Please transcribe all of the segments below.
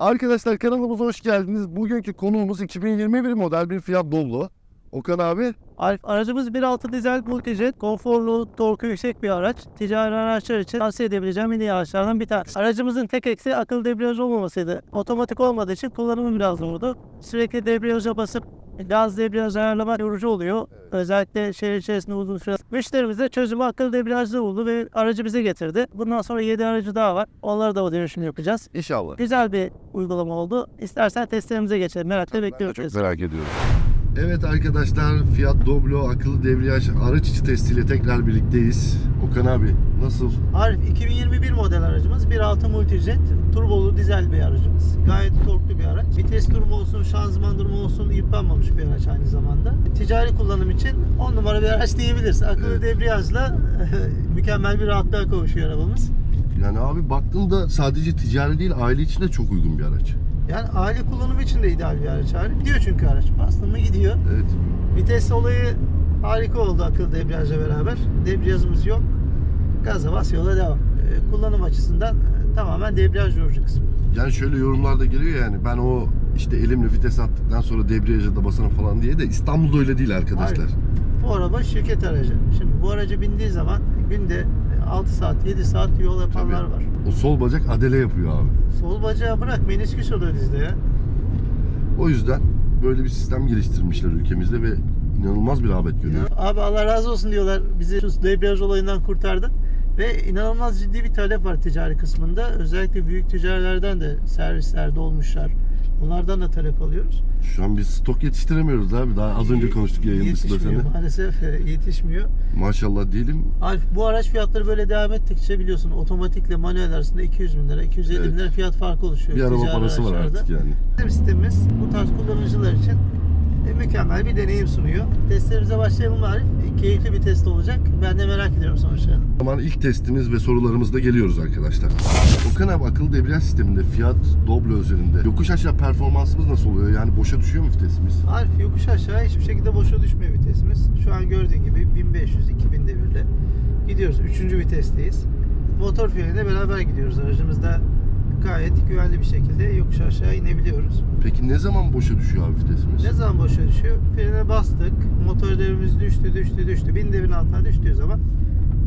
Arkadaşlar kanalımıza hoş geldiniz. Bugünkü konuğumuz 2021 model bir Fiat Doblo. Okan abi Arif, aracımız 1.6 dizel multijet, konforlu, torku yüksek bir araç. Ticari araçlar için tavsiye edebileceğim en iyi araçlardan bir tanesi. Aracımızın tek eksiği akıllı debriyaj olmamasıydı. Otomatik olmadığı için kullanımı biraz zordu. Sürekli debriyaja basıp gaz debriyaj ayarlamak yorucu oluyor. Özellikle şehir içerisinde uzun süre. Müşterimiz de çözümü akıllı debriyajda buldu ve aracı bize getirdi. Bundan sonra 7 aracı daha var. Onları da o dönüşümü yapacağız. inşallah. Güzel bir uygulama oldu. İstersen testlerimize geçelim. Merakla bekliyoruz. merak ediyorum. Evet arkadaşlar Fiat Doblo akıllı debriyaj araç içi testiyle tekrar birlikteyiz. Okan abi nasıl? Arif 2021 model aracımız 1.6 multijet turbolu dizel bir aracımız. Gayet torklu bir araç. Vites durumu olsun, şanzıman durumu olsun yıpranmamış bir araç aynı zamanda. Ticari kullanım için 10 numara bir araç diyebiliriz. Akıllı Evet. debriyajla mükemmel bir rahatlığa kavuşuyor arabamız. Yani abi baktığında sadece ticari değil aile için de çok uygun bir araç. Yani aile kullanımı için de ideal bir araç Arif. Gidiyor çünkü araç. Bastın mı gidiyor. Evet. Vites olayı harika oldu akıllı debriyajla beraber. Debriyajımız yok. Gaza bas yola devam. Ee, kullanım açısından e, tamamen debriyaj yorucu kısmı. Yani şöyle yorumlarda geliyor yani ben o işte elimle vites attıktan sonra debriyaja da basarım falan diye de İstanbul'da öyle değil arkadaşlar. Hayır. Bu araba şirket aracı. Şimdi bu araca bindiği zaman günde 6 saat, 7 saat yol yapanlar Tabii. var. O sol bacak adele yapıyor abi. Sol bacağı bırak menisküs oluyor dizde ya. O yüzden böyle bir sistem geliştirmişler ülkemizde ve inanılmaz bir rağbet görüyor. Abi Allah razı olsun diyorlar bizi şu debriyaj olayından kurtardı. Ve inanılmaz ciddi bir talep var ticari kısmında. Özellikle büyük ticarilerden de servislerde olmuşlar. Bunlardan da talep alıyoruz. Şu an biz stok yetiştiremiyoruz abi. Daha az önce konuştuk yayın dışında Yetişmiyor seni. maalesef e, yetişmiyor. Maşallah diyelim. Alp bu araç fiyatları böyle devam ettikçe biliyorsun otomatikle manuel arasında 200 bin lira, 250 bin Evet. lira fiyat farkı oluşuyor. Bir araba ticari parası var araçlarda. artık yani. Bizim sistemimiz bu tarz kullanıcılar için mükemmel bir deneyim sunuyor. Testlerimize başlayalım Arif. Keyifli bir test olacak. Ben de merak ediyorum sonuçlarını. O zaman ilk testimiz ve sorularımızda geliyoruz arkadaşlar. Okan abi akıllı debriyaj sisteminde Fiat Doblo üzerinde yokuş aşağı performansımız nasıl oluyor? Yani boşa düşüyor mu vitesimiz? Arif yokuş aşağı hiçbir şekilde boşa düşmüyor vitesimiz. Şu an gördüğün gibi 1500-2000 devirle gidiyoruz. Üçüncü vitesteyiz. Motor freniyle beraber gidiyoruz. Aracımızda gayet güvenli bir şekilde yokuş aşağı inebiliyoruz. Peki ne zaman boşa düşüyor abi vitesimiz? Ne zaman boşa düşüyor? Frene bastık. Motor devrimiz düştü, düştü, düştü. Bin devirin altına düştüğü zaman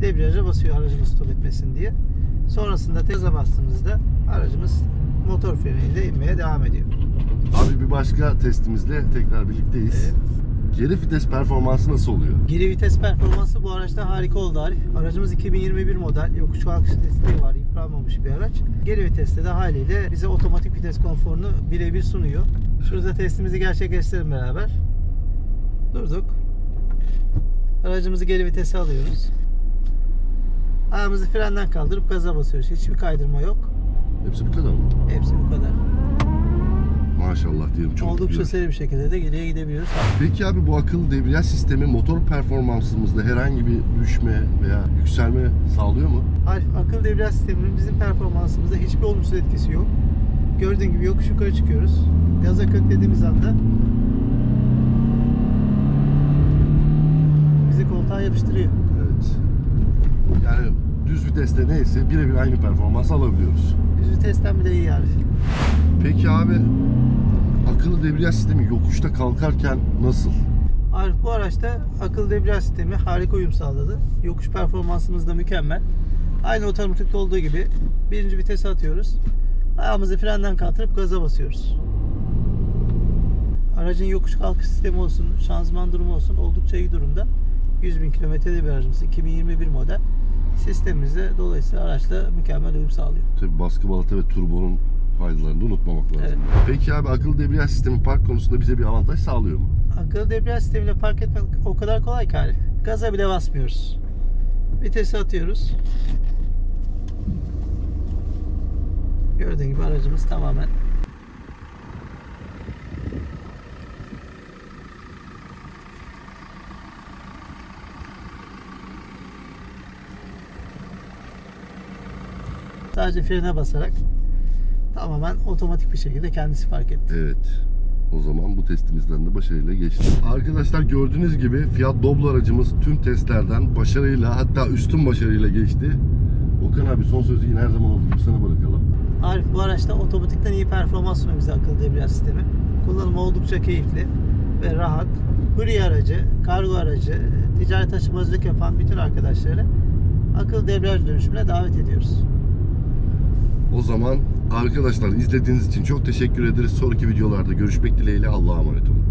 debriyaja basıyor aracımız stop etmesin diye. Sonrasında teza bastığımızda aracımız motor freniyle inmeye devam ediyor. Abi bir başka testimizle tekrar birlikteyiz. Evet. Geri vites performansı nasıl oluyor? Geri vites performansı bu araçta harika oldu Arif. Aracımız 2021 model. Yokuş kalkış desteği var. Yıpranmamış bir araç. Geri viteste de haliyle bize otomatik vites konforunu birebir sunuyor. Şurada testimizi gerçekleştirelim beraber. Durduk. Aracımızı geri vitese alıyoruz. Ayağımızı frenden kaldırıp gaza basıyoruz. Hiçbir kaydırma yok. Hepsi bu kadar mı? Hepsi bu kadar. Maşallah diyelim çok Oldukça güzel. seri bir şekilde de geriye gidebiliyoruz. Peki abi bu akıllı debriyaj sistemi motor performansımızda herhangi bir düşme veya yükselme sağlıyor mu? Alf, akıl debriyaj sisteminin bizim performansımızda hiçbir olumsuz etkisi yok. Gördüğün gibi yokuş yukarı çıkıyoruz. Gaza köklediğimiz anda bizi koltuğa yapıştırıyor. Evet. Yani viteste neyse birebir aynı performans alabiliyoruz. Düz vitesten bile iyi Arif. Peki abi akıllı debriyaj sistemi yokuşta kalkarken nasıl? Arif bu araçta akıl debriyaj sistemi harika uyum sağladı. Yokuş performansımız da mükemmel. Aynı otomatikte olduğu gibi birinci vitese atıyoruz. Ayağımızı frenden kaldırıp gaza basıyoruz. Aracın yokuş kalkış sistemi olsun, şanzıman durumu olsun oldukça iyi durumda. 100 bin kilometrede bir aracımız. 2021 model. Sistemimizde dolayısıyla araçla mükemmel uyum sağlıyor. Tabii baskı balata ve turbonun faydalarını da unutmamak lazım. Evet. Peki abi akıllı debriyaj sistemi park konusunda bize bir avantaj sağlıyor mu? Akıllı debriyaj sistemiyle park etmek o kadar kolay ki Arif. Gaza bile basmıyoruz. Vitesi atıyoruz. Gördüğün gibi aracımız tamamen Sadece frene basarak tamamen otomatik bir şekilde kendisi fark etti. Evet. O zaman bu testimizden de başarıyla geçti. Arkadaşlar gördüğünüz gibi Fiat Doblo aracımız tüm testlerden başarıyla hatta üstün başarıyla geçti. Okan abi son sözü yine her zaman olduğu gibi sana bırakalım. Arif bu araçta otomatikten iyi performans sunuyor bize akıllı debriyaj sistemi. Kullanımı oldukça keyifli ve rahat. Kurye aracı, kargo aracı, ticari taşımacılık yapan bütün arkadaşları akıllı debriyaj dönüşümüne davet ediyoruz. O zaman arkadaşlar izlediğiniz için çok teşekkür ederiz. Sonraki videolarda görüşmek dileğiyle Allah'a emanet olun.